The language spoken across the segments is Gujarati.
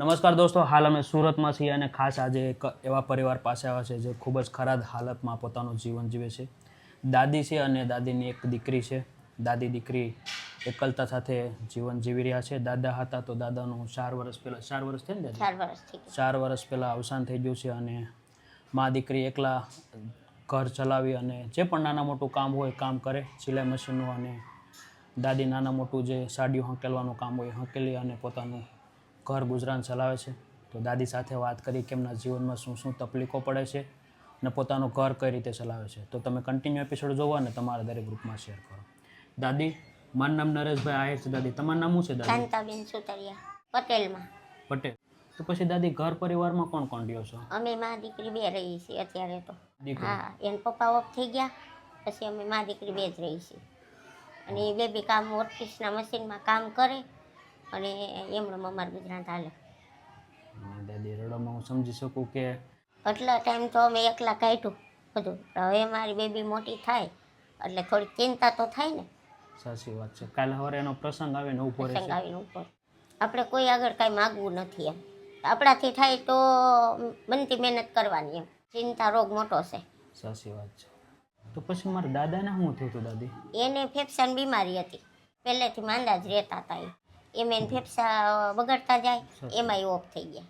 નમસ્કાર દોસ્તો હાલ અમે સુરતમાં છીએ અને ખાસ આજે એક એવા પરિવાર પાસે આવ્યા છે જે ખૂબ જ ખરાબ હાલતમાં પોતાનું જીવન જીવે છે. દાદી છે અને દાદીની એક દીકરી છે. દાદી દીકરી એકલતા સાથે જીવન જીવી રહ્યા છે. દાદા હતા તો દાદાનું ચાર વર્ષ પહેલાં ચાર વર્ષ થયું ને દાદી? ચાર વર્ષ પહેલાં અવસાન થઈ ગયું છે અને મા દીકરી એકલા ઘર ચલાવી અને જે પણ નાના મોટું કામ હોય કામ કરે. સિલાઈ મશીનનું અને દાદી નાના મોટું જે સાડીઓ હંકેલવાનું કામ હોય હંકેલી અને પોતાનું ઘર ગુજરાન ચલાવે છે. તો દાદી સાથે વાત કરી કે એમના જીવનમાં શું શું તકલીફો પડે છે અને પોતાનું ઘર કઈ રીતે ચલાવે છે. તો તમે કન્ટિન્યુ એપિસોડ જોવો અને તમારા દરેક ગ્રુપમાં શેર કરો. દાદી મારું નામ નરેશભાઈ આહિર છે. દાદી તમારું નામ શું છે દાદી? શાંતાબેન સુતરિયા પટેલમાં. પટેલ. તો પછી દાદી ઘર પરિવારમાં કોણ કોણ રહ્યો છો? અમે માં દીકરી બે રહી છીએ અત્યારે તો. હા એન પપ્પા ઓફ થઈ ગયા પછી અમે માં દીકરી બે જ રહી છીએ. અને એ બે બી કામ ઓફિસના મશીનમાં કામ કરે અને એમણે અમારું ગુજરાત હાલે. દાદી રડોમાં હું સમજી શકું કે? એટલો ટાઈમ તો અમે એકલા કાઢ્યું બધું. હવે મારી બેબી મોટી થાય એટલે થોડી ચિંતા તો થાય ને. સાચી વાત છે. કાલે સવારે એનો પ્રસંગ આવે ને ઊભો પ્રસંગ આવીને ઉપર આપણે કોઈ આગળ કાંઈ માગવું નથી એમ. આપણાથી થાય તો બનતી મહેનત કરવાની એમ. ચિંતા રોગ મોટો છે. સાચી વાત છે. તો પછી મારા દાદાને શું થયું હતું દાદી? એને ફેફસાની બીમારી હતી. પહેલેથી માંદા જ રહેતા હતા એ એમ એને ફેફસા બગડતા જાય એમાંય ઓફ થઈ ગયા.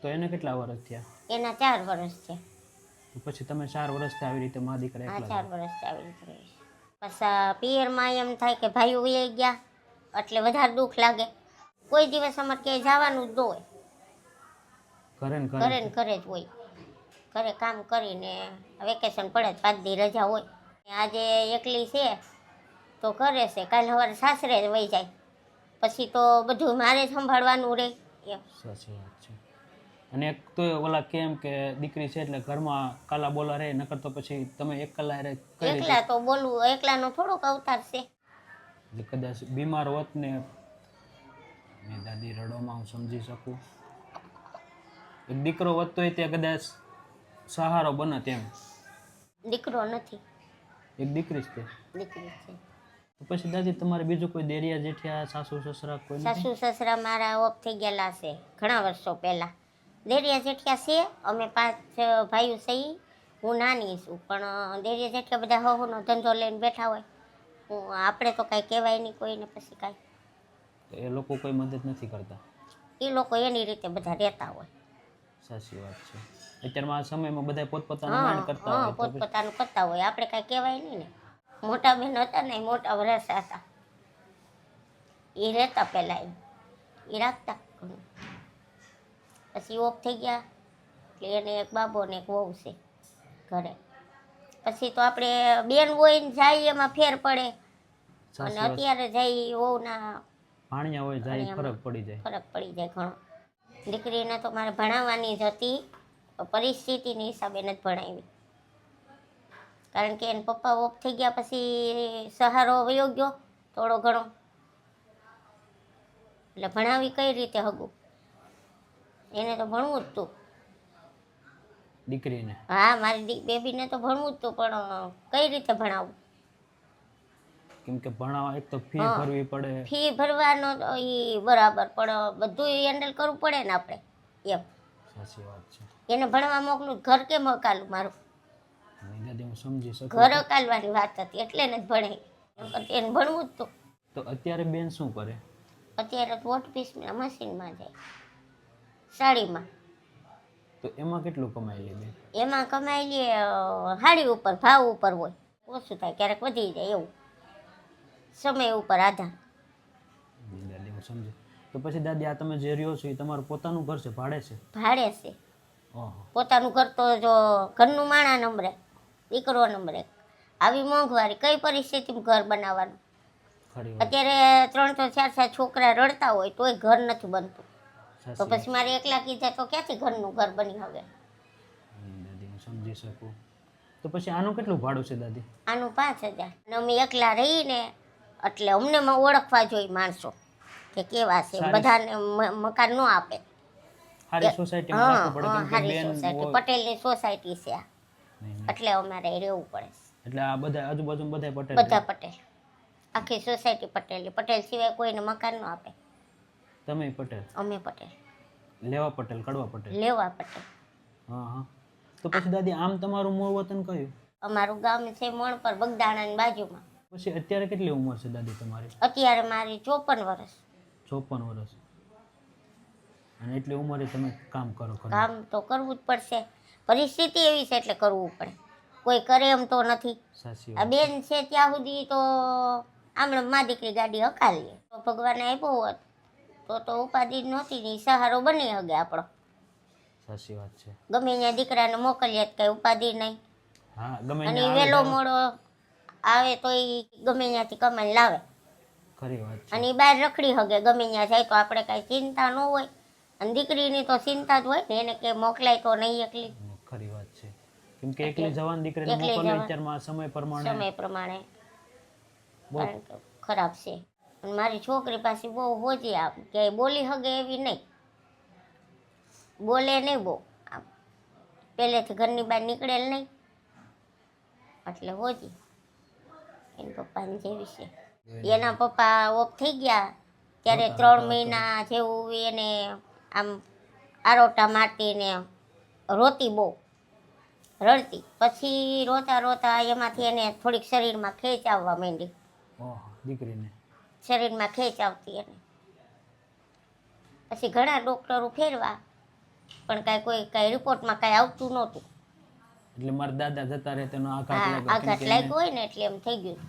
તો એને કેટલા વર્ષ થયા? એના ચાર વર્ષ છે પછી તમે ચાર વર્ષથી આવી રીતે મા દીકરા આ એકલા ચાર વર્ષથી આવી રીતે પછી પિયરમાં એમ થાય કે ભાઈઓ વહી ગયા એટલે વધારે દુઃખ લાગે. કોઈ દિવસ અમારે ક્યાંય જવાનું જ ન હોય. ઘરે ને ઘરે ને ઘરે જ હોય. ઘરે કામ કરીને વેકેશન પડે જ પાંચ દી રજા હોય. આજે એકલી છે તો ઘરે છે. કાલે સવારે સાસરે જ વહી જાય. પછી તો બધું મારે સંભાળવાનું રહે એમ. સાચી વાત છે. અને એક તો ઓલા કેમ કે દીકરી છે એટલે ઘરમાં કાલા બોલા રહે નકર તો પછી તમે એક કલાક રહે કઈ રીતે? એકલા તો બોલવું એકલાનો થોડોક અવતાર છે. એટલે કદાચ બીમાર હોત ને મેં દાદી રડોમાં હું સમજી શકું. એક દીકરો વધતો હોય તે કદાચ સહારો બને તેમ દીકરો નથી. એક દીકરી જ તે. દીકરી છે. પછી દાદી તમારે બીજું કોઈ દેરિયા જેઠિયા સાસુ સસરા કોઈ સાસુ સસરા મારા ઓફ થઈ ગયેલા છે ઘણા વર્ષો પહેલા. દેરિયા જેઠિયા છે અમે પાંચ ભાઈઓ છે હું નાની છું પણ દેરિયા જેઠિયા બધા હવનો ધંધો લઈને બેઠા હોય. હું આપણે તો કાંઈ કહેવાય નહીં કોઈને પછી કાંઈ. એ લોકો કોઈ મદદ નથી કરતા? એ લોકો એની રીતે બધા રહેતા હોય. સાચી વાત છે. અત્યારમાં આ સમયમાં બધા પોતપોતાનું કરતા હોય પોતપોતાનું કરતા હોય. આપણે કાંઈ કહેવાય નહીં ને. મોટા બેન હતા ને મોટા વરસ હતા. એ રહેતા પહેલાં એ એ રાખતા પછી ઓફ થઈ ગયા. એટલે એને એક બાબો ને એક વહુ છે ઘરે. પછી તો આપણે બેન હોય ને જાય એમાં ફેર પડે. અને અત્યારે જાય વહુના ભાણિયા હોય જાય ફરક પડી જાય. ફરક પડી જાય ઘણો. દીકરીને તો મારે ભણાવવાની જ હતી પરિસ્થિતિની હિસાબે નથી ભણાવી. કારણ કે એને પપ્પા ઓફ થઈ ગયા પછી સહારો વયો ગયો થોડો ઘણો. એટલે ભણાવી કઈ રીતે હગું? એને તો ભણવું જ હતું દીકરીને? હા મારી બેબીને તો ભણવું જ હતું પણ કઈ રીતે ભણાવવું કેમ કે ભણાવવા એક તો ફી ભરવી પડે. ફી ભરવાનો તો એ બરાબર પણ બધું હેન્ડલ કરવું પડે ને આપણે એમ. સાચી વાત છે. એને ભણવા મોકલું ઘર કેમ હકાલું મારું? દાદી હું સમજી શકું ઘર કાલવાની વાત હતી એટલે ને જ તો એને ભણવું જ તો. તો અત્યારે બેન શું કરે? અત્યારે તો વોટ પીસના મશીનમાં જાય. સાડીમાં. તો એમાં કેટલું કમાઈ લે બેન? એમાં કમાઈ લે સાડી ઉપર ભાવ ઉપર હોય. ઓછું થાય ક્યારેક વધી જાય એવું. સમય ઉપર આધાર. દાદી હું સમજુ. તો પછી દાદી આ તમે જે રહ્યો છો એ તમારું પોતાનું ઘર છે ભાડે છે? ભાડે છે. પોતાનું ઘર તો જો ઘરનું માણા નંબરે. દીકરો નંબર એક આવી મોંઘવારી કઈ પરિસ્થિતિમાં ઘર બનાવવાનું? અત્યારે ત્રણ ત્રણ ચાર ચાર છોકરા રડતા હોય તોય ઘર નથી બનતું. તો પછી મારે એકલા કીધા તો ક્યાંથી ઘરનું ઘર બની હવે દાદી હું સમજી શકું. તો પછી આનું કેટલું ભાડું છે દાદી? આનું પાંચ હજાર. અને અમે એકલા રહીને એટલે અમને ઓળખવા જોઈએ માણસો કે કેવા છે. બધાને મકાન ન આપે. સારી સોસાયટી પટેલની સોસાયટી છે આ. એટલે અમારે રહેવું પડે. એટલે આ બધા આજુબાજુ બધા પટેલ બધા પટેલ. આખી સોસાયટી પટેલની પટેલ સિવાય કોઈને મકાન ન આપે. તમે પટેલ? અમે પટેલ. લેવા પટેલ કડવા પટેલ? લેવા પટેલ. હા હા. તો પછી દાદી આમ તમારું મૂળ વતન કયું? અમારું ગામ છે મણ પર બગદાણાની બાજુમાં. પછી અત્યારે કેટલી ઉંમર છે દાદી તમારી? અત્યારે મારી ચોપન વર્ષ. ચોપન વર્ષ. અને એટલી ઉંમરે તમે કામ કરો કામ તો કરવું જ પડશે. પરિસ્થિતિ એવી છે એટલે કરવું પડે. કોઈ કરે એમ તો નથી. આ બેન છે. ત્યાં સુધી તો આમણે મા દીકરી ગાડી હકાલીએ. તો ભગવાને આપ્યો હોત તો તો ઉપાધિ નહોતી ને સહારો બની હગે આપણો. સાચી વાત છે. ગમે ત્યાં દીકરાને મોકલીએ કઈ ઉપાધિ નહીં હા ગમે અને વેલો મોડો આવે તો એ ગમે ત્યાંથી કમાઈ લાવે. ખરી વાત અને બહાર રખડી હગે ગમે ત્યાં જાય તો આપણે કાંઈ ચિંતા ન હોય. અને દીકરીની તો ચિંતા જ હોય ને એને કે મોકલાય તો નહીં એકલી. કેમ કે એકલી જવાન દીકરીને મોકલવી અત્યારમાં સમય પ્રમાણે. સમય પ્રમાણે. ખરાબ છે. મારી છોકરી પાસે બહુ હોજી આમ. કે બોલી હગે એવી નહીં. બોલે નહીં બહુ પહેલેથી ઘરની બહાર નીકળેલ નહીં. એટલે હોજી. એના પપ્પાની જેવી છે. એના પપ્પા ઓફ થઈ ગયા. ત્યારે ત્રણ મહિના જેવું એને આમ આરોટા માટીને ને રોતી બહુ. રડતી. પછી રોતા રોતા એમાંથી એને થોડીક શરીરમાં ખેંચ આવવા માંડી. દીકરીને. શરીરમાં ખેંચ આવતી એને. પછી ઘણા ડોક્ટરો ફેરવા પણ કાંઈ કોઈ કાંઈ રિપોર્ટમાં કાંઈ આવતું નહોતું. એટલે મારા દાદા જતા રહે તેનો આઘાત લાગ્યો. હોય ને એટલે એમ થઈ ગયું.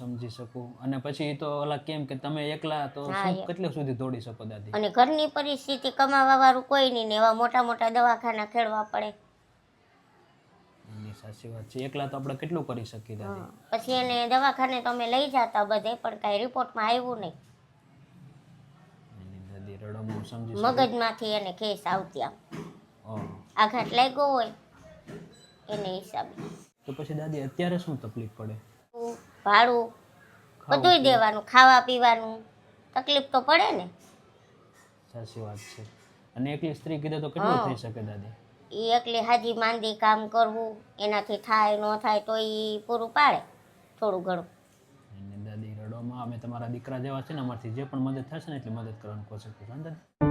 સમજી શકું? અને પછી તો ઓલા કેમ કે તમે એકલા તો હા, એ. કેટલે સુધી દોડી શકો દાદી? અને ઘરની પરિસ્થિતિ કમાવા વાળું કોઈ નહીં ને એવા મોટા મોટા દવાખાના ખેડવા પડે. સાચી વાત છે. એકલા તો આપણે કેટલું કરી શકીએ દાદી? હા. પછી એને દવાખાને તો અમે લઈ જતા બધે પણ કાંઈ રિપોર્ટમાં આવ્યું નહીં. એની દાદી રડમ હું સમજી શકું? મગજમાંથી એને કેસ આવતી આમ. ઓહ. આઘાત લાગ્યો હોય એને હિસાબે. તો પછી દાદી અત્યારે શું તકલીફ પડે? ભાડું બધુંય દેવાનું ખાવા પીવાનું. તકલીફ તો પડે ને. સાચી વાત છે. અને એકલી સ્ત્રી કીધે તો કેટલું. થઈ શકે દાદી? એ એકલી હાજી માંદી કામ કરવું એનાથી થાય ન થાય તો એ પૂરું પાડે થોડું ઘણું. દાદી રડોમાં અમે તમારા દીકરા જેવા છે ને અમારથી જે પણ મદદ થશે ને એટલી મદદ કરવાનું કોશિશ કરીશું દાદી.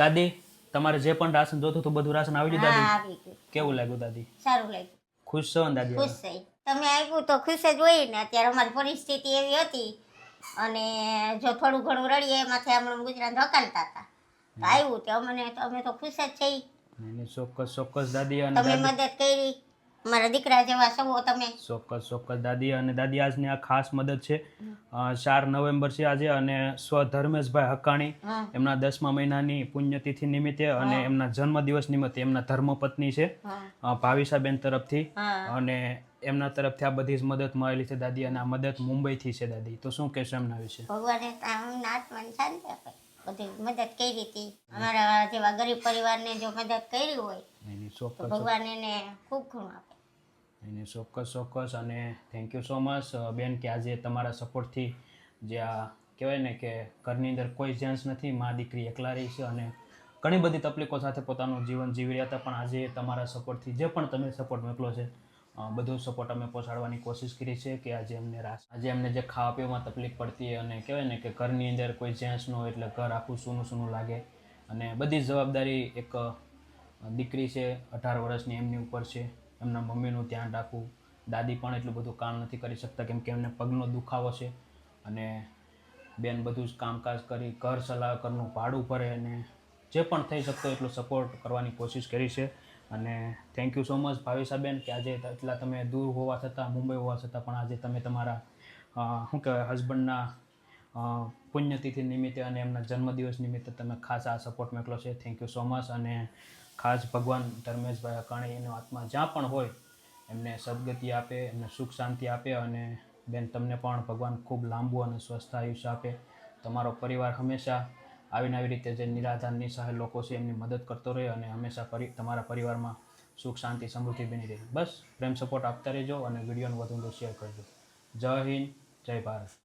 દાદી તમારે જે પણ રાશન જોતું હતું બધું રાશન આવી ગયું હા દાદી? આવી ગયું. કેવું લાગ્યું દાદી? સારું લાગ્યું. ખુશ છો ને દાદી હવે? ખુશ થઈ તમે આવ્યું તો ખુશ જ હોય ને અત્યારે અમારી પરિસ્થિતિ એવી હતી. અને જો થોડું ઘણું રડીએ એમાંથી આપણે ગુજરાત હકાલતા હતા. તો આવ્યું તો અમને તો અમે તો ખુશ જ છીએ. એની ચોક્કસ ચોક્કસ દાદી અને તમે દાદી મદદ કરી. મારા દીકરા જેવા સવો તમે. ચોક્કસ ચોક્કસ દાદી. અને દાદી આજની આ ખાસ મદદ છે. ચાર નવેમ્બર છે આજે અને સ્વ ધર્મેશભાઈ હકાણી એમના દસમા મહિનાની પુણ્યતિથિ નિમિત્તે અને એમના જન્મદિવસ નિમિત્તે એમના ધર્મપત્ની છે ભાવિશાબેન તરફથી. અને એમના તરફથી આ બધી જ મદદ મળેલી છે દાદી અને આ મદદ મુંબઈથી છે દાદી. તો શું કહેશો એમના વિશે? ભગવાને આત્માને શાંતિ આપે. બધી મદદ કરી હતી. અમારા જેવા ગરીબ પરિવારને જો મદદ કરી હોય તો ભગવાન એને ખૂબ ઘણું આપે. એને ચોક્કસ ચોક્કસ અને થેન્ક યુ સો મચ બેન કે આજે તમારા સપોર્ટથી જે આ કહેવાય ને કે ઘરની અંદર કોઈ જેન્ટ્સ નથી મા દીકરી એકલા રહી છે અને ઘણી બધી તકલીફો સાથે પોતાનું જીવન જીવી રહ્યા હતા પણ આજે તમારા સપોર્ટથી જે પણ તમે સપોર્ટ મોકલો છે બધો સપોર્ટ અમે પહોંચાડવાની કોશિશ કરી છે કે આજે એમને રાસ આજે એમને જે ખાવા પીવામાં તકલીફ પડતી અને કહેવાય ને કે ઘરની અંદર કોઈ જેન્ટ્સ ન હોય એટલે ઘર આખું સૂનું સૂનું લાગે. અને બધી જવાબદારી એક દીકરી છે, અઢાર વર્ષની એમની ઉપર છે. એમના મમ્મીનું ધ્યાન રાખવું. દાદી પણ એટલું બધું કામ નથી કરી શકતા કેમ કે એમને પગનો દુખાવો છે. અને બેન બધું જ કામકાજ કરી, ઘર સલાહ ઘરનું ભાડું ભરે અને જે પણ થઈ શકતો એટલો સપોર્ટ કરવાની કોશિશ કરી છે. અને થેન્ક યુ સો મચ ભાવેશાબેન કે આજે એટલા તમે દૂર હોવા છતાં, મુંબઈ હોવા છતાં પણ આજે તમે તમારા શું કહેવાય હસબન્ડના પુણ્યતિથિ નિમિત્તે અને એમના જન્મદિવસ નિમિત્તે તમે ખાસ આ સપોર્ટ મોકલો છે. થેન્ક યુ સો મચ અને ખાસ ભગવાન ધર્મેશભાઈ અકાણી એનો આત્મા જ્યાં પણ હોય, એમને સદગતિ આપે, એમને સુખ શાંતિ આપે અને બેન, તમને પણ ભગવાન ખૂબ લાંબુ અને સ્વસ્થ આયુષ્ય આપે. તમારો પરિવાર હંમેશા આવીને આવી રીતે જે નિરાધાર નિસહાય લોકો છે એમની મદદ કરતો રહે અને હંમેશા પરી, તમારા પરિવારમાં સુખ, શાંતિ, સમૃદ્ધિ બની રહે. બસ, પ્રેમ સપોર્ટ આપતા રહેજો અને વિડીયોને વધુ વધુ શેર કરજો. જય હિન્દ, જય ભારત.